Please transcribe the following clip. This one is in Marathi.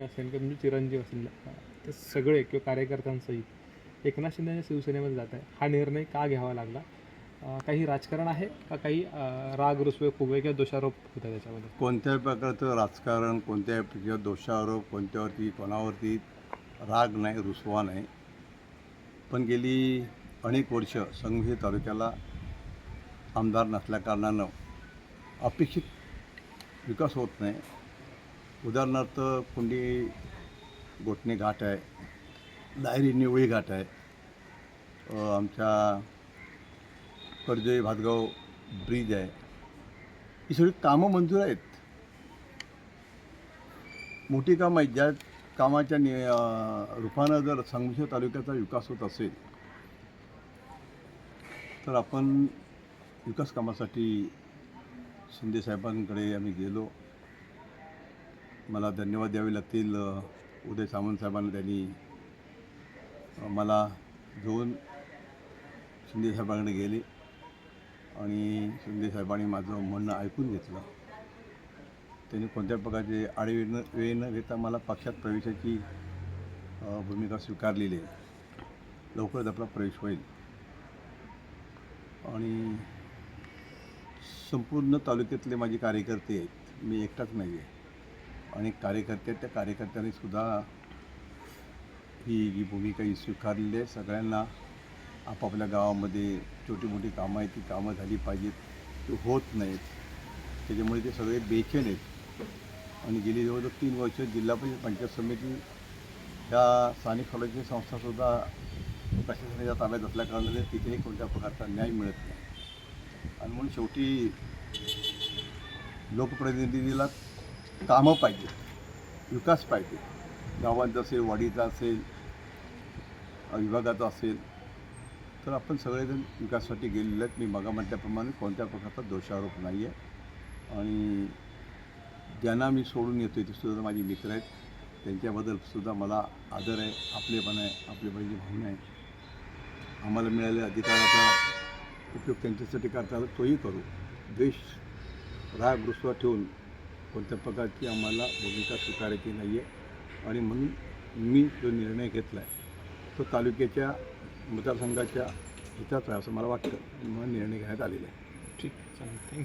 असेल किंवा म्हणजे चिरंजीव असेल. ते सगळे किंवा कार्यकर्त्यांसहित एकनाथ शिंदे शिवसेनेमध्ये जात आहे हा निर्णय का घ्यावा लागला? काही राजकारण आहे का काही राग रुसवे फुगवे किंवा दोषारोप होता त्याच्यामध्ये कोणत्याही प्रकारचं राजकारण कोणत्याही किंवा दोषारोप कोणत्यावरती कोणावरती राग नाही रुसवा नाही. पण गेली अनेक वर्ष संघवी तालुक्याला आमदार नसल्याकारणानं अपेक्षित विकास होत नाही. उदाहरणार्थ कुंडी गोटणे घाट आहे दायरी निवळी घाट आहे आमच्या कर्जई भातगाव ब्रिज आहे. ही सगळी कामं मंजूर आहेत. मोठी कामं आहेत ज्या कामाच्या नि रूपानं जर संगमेश्वर तालुक्याचा विकास होत असेल तर आपण विकास कामासाठी शिंदे साहेबांकडे आम्ही गेलो. मला धन्यवाद द्यावे लागतील. उदय सामंत साहेबांना त्यांनी मला घेऊन शिंदे साहेबांकडे गेले आणि शिंदे साहेबांनी माझं म्हणणं ऐकून घेतलं. त्यांनी कोणत्या प्रकारचे आडवे न वेळ न घेता मला पक्षात प्रवेशाची भूमिका स्वीकारलेली आहे. लवकरच आपला प्रवेश होईल. आणि संपूर्ण तालुक्यातले माझे कार्यकर्ते आहेत. मी एकटाच नाही आहे आणि कार्यकर्ते आहेत, त्या कार्यकर्त्यांनी सुद्धा ही जी भूमिका ही स्वीकारलेली आहे. सगळ्यांना आपापल्या गावामध्ये छोटी मोठी कामं आहेत ती कामं झाली पाहिजेत. ती होत नाहीत. त्याच्यामुळे ते सगळे बेचेन आहेत. आणि गेली जवळजवळ तीन वर्ष जिल्हा परिषद पंचायत समिती ह्या स्थानिक स्वराज्य संस्थासुद्धा प्रशासनाच्या ताब्यात असल्याकारणाने तिथेही कोणत्या प्रकारचा न्याय मिळत नाही. आणि म्हणून शेवटी लोकप्रतिनिधीला कामं पाहिजे. विकास पाहिजे. गावांचा असेल वाडीचा असेल विभागाचा असेल तर आपण सगळेजण विकासासाठी गेलेले आहेत. मी मागा म्हटल्याप्रमाणे कोणत्या प्रकारचा दोषारोप नाही आहे आणि ज्यांना मी सोडून येतो ते सुद्धा माझे मित्र आहेत. त्यांच्याबद्दल सुद्धा मला आदर आहे आपलेपण आहे आपले पाहिजे भावना आहे. आम्हाला मिळालेल्या अधिकाराचा उपयोग त्यांच्यासाठी करता आला तोही करू. द्वेष राग रुसवा ठेवून कोणत्या प्रकारची आम्हाला भूमिका स्वीकारायची नाही आहे आणि म्हणून मी जो निर्णय घेतला आहे तो तालुक्याच्या मतदारसंघाच्या हिताचा आहे असं मला वाटतं. म्हणून निर्णय घेण्यात आलेला आहे. ठीक चालेल. थँक्यू